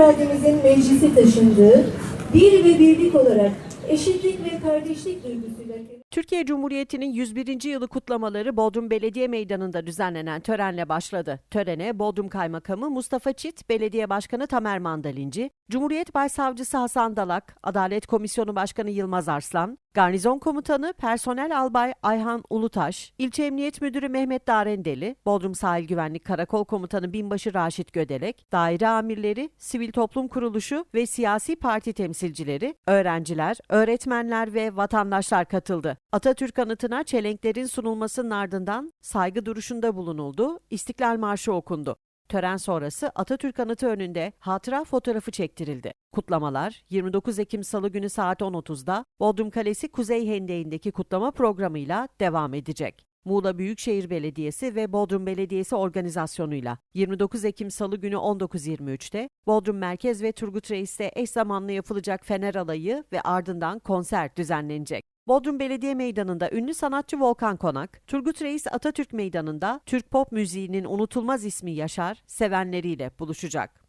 irademizin meclisi taşındığı, bir ve birlik olarak eşitlik ve kardeşlik duygusuyla Türkiye Cumhuriyeti'nin 101. yılı kutlamaları Bodrum Belediye Meydanı'nda düzenlenen törenle başladı. Törene Bodrum Kaymakamı Mustafa Çit, Belediye Başkanı Tamer Mandalinci, Cumhuriyet Başsavcısı Hasan Dalak, Adalet Komisyonu Başkanı Yılmaz Arslan, Garnizon Komutanı Personel Albay Ayhan Ulutaş, İlçe Emniyet Müdürü Mehmet Darendeli, Bodrum Sahil Güvenlik Karakol Komutanı Binbaşı Raşit Gödelek, daire amirleri, sivil toplum kuruluşu ve siyasi parti temsilcileri, öğrenciler, öğretmenler ve vatandaşlar katıldı. Atatürk anıtına çelenklerin sunulmasının ardından saygı duruşunda bulunuldu, İstiklal Marşı okundu. Tören sonrası Atatürk Anıtı önünde hatıra fotoğrafı çektirildi. Kutlamalar 29 Ekim Salı günü saat 10.30'da Bodrum Kalesi Kuzey Hendeği'ndeki kutlama programıyla devam edecek. Muğla Büyükşehir Belediyesi ve Bodrum Belediyesi organizasyonuyla 29 Ekim Salı günü 19.23'te Bodrum Merkez ve Turgut Reis'te eş zamanlı yapılacak Fener Alayı ve ardından konser düzenlenecek. Bodrum Belediye Meydanı'nda ünlü sanatçı Volkan Konak, Turgut Reis Atatürk Meydanı'nda Türk pop müziğinin unutulmaz ismi Yaşar sevenleriyle buluşacak.